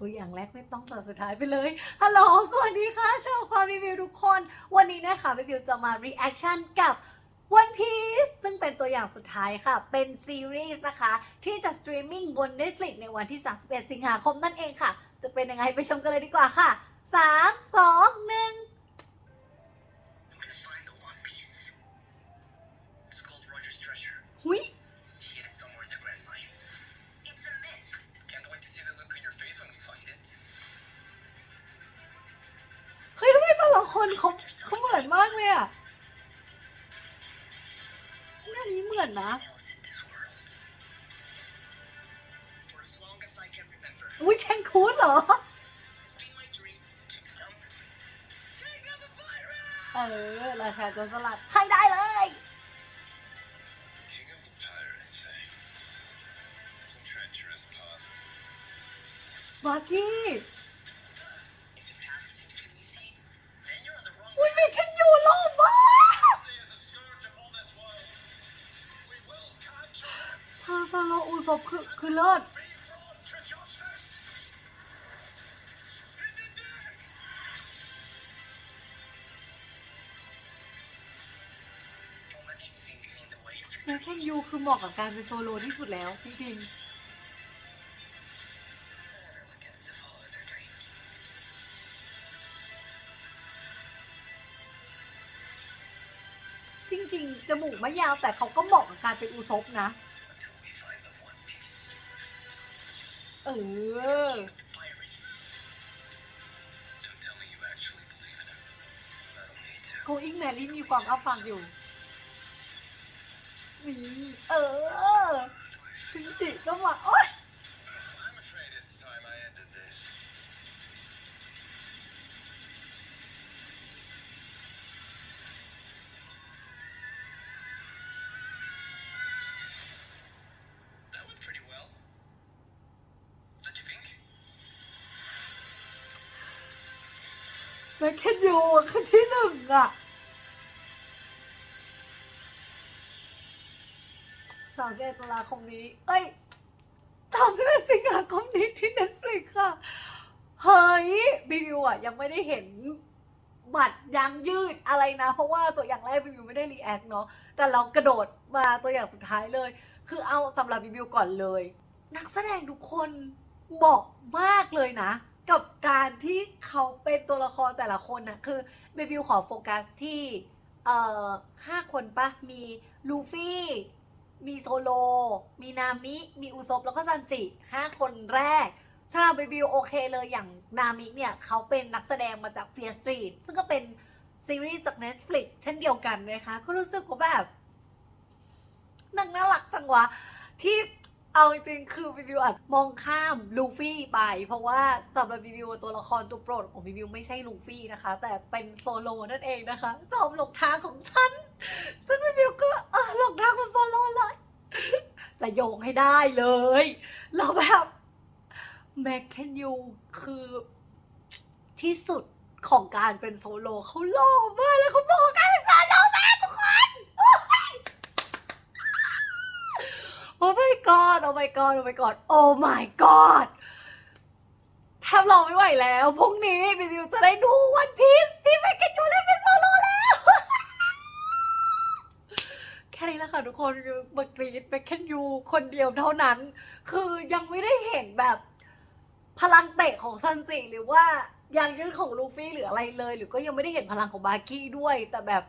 ตัวอย่างแรกไม่ต้องต่อสุดท้ายไปเลย ฮัลโหล สวัสดีค่ะชาวความรีวิวทุกคน วันนี้นะคะรีวิวจะมา reaction กับ One Piece ซึ่งเป็นตัวอย่างสุดท้ายค่ะ เป็นซีรีส์นะคะ ที่จะสตรีมมิ่งบน Netflix ในวันที่ 31 สิงหาคมนั่นเองค่ะ จะเป็นยังไงไปชมกันเลยดีกว่าค่ะ 3 2 1 คนเขาเขาเหมือนมากเลยอะหน้านี้เหมือนนะ Else in this world. For as long as I can remember, อุ้ยเชนคูดเหรอ it's been my dream to become King of the Pirates. เออ ราชาโจรสลัดให้ได้เลย King of the Pirates, eh? It's a treacherous path. บาร์กี้ โซโลอูซบคือคือเลิศแม้กแค่ยูคือเหมาะกับการเป็นโซโลที่สุดแล้ว จริงๆจริงๆ จมูกไม่ยาวแต่เขาก็เหมาะกับการเป็นอูซบนะ to. โกอิงแมรี่มีความอัพฟังอยู่นี่เออซิงจิก็มาโอ๊ย แมคแคนยูคือที่หนึ่งอะสามสิบเอ็ดตุลาคมนี้ เอ้ยสามสิบเอ็ดสิงหาคมนี้ที่ Netflix ค่ะ เฮ้ยบีวิวอะยังไม่ได้เห็นบัตรยางยืดอะไรนะ เพราะว่าตัวอย่างแรกบีวิวไม่ได้รีแอคเนาะแต่เรากระโดดมาตัวอย่างสุดท้ายเลย คือเอาสำหรับบีวิวก่อนเลย นักแสดงทุกคนเหมาะมากเลยนะ กับการที่เขาเป็นตัวละครแต่ละคนนะคือเบบิวขอโฟกัสที่เอ่อห้าคนปะมีลูฟี่ มีโซโล มีนามิ มีอุซบแล้วก็ซันจิห้าคนแรกสำหรับเบบิวโอเคเลยอย่างนามิเนี่ยเขาเป็นนักแสดงมาจาก Fear Street ซึ่งก็เป็นซีรีส์จาก Netflix เช่นเดียวกันนะคะ ก็รู้สึกว่าแบบนางน่ารักจังวะที่ เอาจริงๆคือบิบิวอาจมองข้ามลูฟี่ไป เพราะว่าสำหรับบิบิวตัวละครตัวโปรดของบิบิวไม่ใช่ลูฟี่นะคะ แต่เป็นโซโลนั่นเองนะคะ จอมหลงทางของฉันซึ่งบิบิวก็เออหลงทางของโซโลเลย จะโยงให้ได้เลยแล้วแบบแม็กแคนยูคือที่สุดของการเป็นโซโลเขาหล่อมากแล้วเขาบอกการเป็นโซโลมากทุกคนโอ้ย โอ้ my god โอ้ my god โอ้ my god โอ้ my god แทบรอไม่ไหวแล้วพรุ่งนี้บิวิวจะได้ดูวันพีซที่แมกกันยูเล่นเป็นโซโลแล้ว แค่นี้แหละค่ะทุกคนคือมากรีดแมกกันยูคนเดียวเท่านั้น คือยังไม่ได้เห็นแบบพลังเตะของซันจิหรือว่ายังยืดของลูฟี่หรืออะไรเลย หรือก็ยังไม่ได้เห็นพลังของบาร์กี้ด้วย แต่แบบ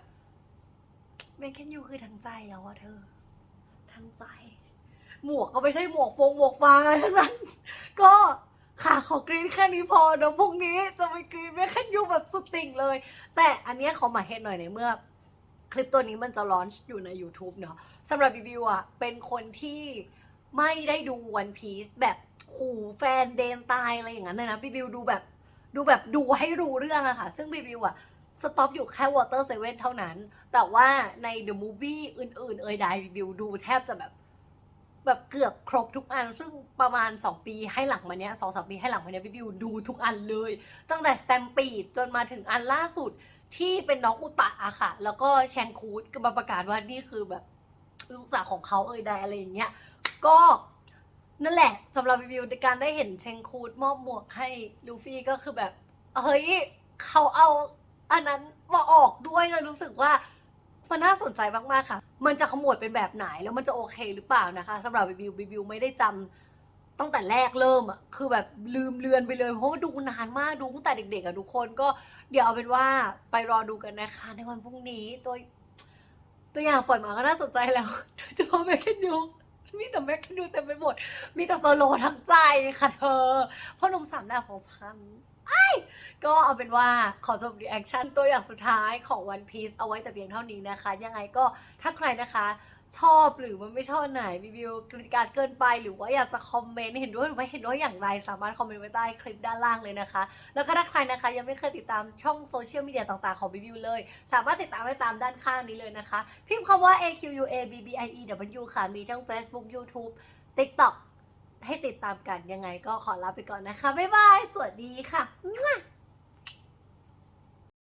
แมกกันยูคือทั้งใจแล้วอะเธอ ทั้งใจ หมวกก็ไม่ใช่หมวกฟงหมวกฟางอะไรทั้งนั้น ก็ค่ะขอกรีนแค่นี้พอเดี๋ยวพรุ่งนี้จะไปกรีนแม่แค่ยูแบบสุดติ่งเลย แต่อันเนี้ยขอหมายเหตุหน่อยในเมื่อ คลิปตัวนี้มันจะลอนช์อยู่ใน YouTube เนาะสำหรับรีวิวอะเป็นคนที่ไม่ได้ดู One Piece แบบขู่แฟนเดนตายอะไรอย่างนั้นเลยนะรีวิวดูแบบดูแบบดูให้รู้เรื่องอะค่ะ ซึ่งรีวิวอะสต็อปอยู่แค่ Water Seven เท่านั้น แต่ว่าใน The Movie อื่นๆ เอ่ยใดรีวิวดูแทบจะแบบ แบบเกือบครบทุกอัน ซึ่งประมาณ 2 ปีให้หลังมาเนี้ยสองสามปีให้หลังมาเนี้ยพี่บิวดูทุกอันเลย ตั้งแต่สแตมปีดจนมาถึงอันล่าสุดที่เป็นน้องอุตะอะค่ะ แล้วก็แชงคูดก็มาประกาศว่านี่คือแบบลูกสาวของเขาเอ่ยใดอะไรอย่างเงี้ย ก็นั่นแหละสำหรับรีวิวในการได้เห็นเชงคูดมอบหมวกให้ลูฟี่ก็คือแบบ เฮ้ย เขาเอาอันนั้นมาออกด้วยเลยรู้สึกว่า มันน่าสนใจมากๆค่ะ มันจะขมวดเป็นแบบไหนแล้วมันจะโอเคหรือเปล่านะคะสำหรับรีวิวรีวิวไม่ได้จำตั้งแต่แรกเริ่มอะคือแบบลืมเลือนไปเลยเพราะว่าดูนานมากดูตั้งแต่เด็กๆอะทุกคนก็เดี๋ยวเอาเป็นว่าไปรอดูกันนะคะ ในวันพรุ่งนี้ตัวตัวอย่างปล่อยมาก็น่าสนใจแล้วโดยเฉพาะแมคเคนดู มีแต่แม็กนดูเต็มไปหมด มีแต่โซโลทั้งใจค่ะเธอพ่อหนุ่มสามดาวของฉันไอ้ก็เอาเป็นว่าขอจบรีแอคชั่นตัวอย่างสุดท้ายของ One Piece เอาไว้แต่เพียงเท่านี้นะคะ ยังไงก็ถ้าใครนะคะ ชอบหรือมันไม่ชอบไหนรีวิวกริการเกินไป หรือว่าอยากจะคอมเมนต์เห็นด้วยหรือไม่เห็นด้วยอย่างไร สามารถคอมเมนต์ไว้ใต้คลิปด้านล่างเลยนะคะ แล้วก็ถ้าใครนะคะยังไม่เคยติดตามช่องโซเชียลมีเดียต่างๆของ BBU เลย สามารถติดตามได้ตามด้านข้างนี้เลยนะคะ พิมพ์คำว่า AQUA BBIE W ค่ะ มีทั้ง Facebook YouTube TikTok ให้ติดตามกันยังไงก็ขอลาไปก่อนนะคะ บ๊ายบาย สวัสดีค่ะ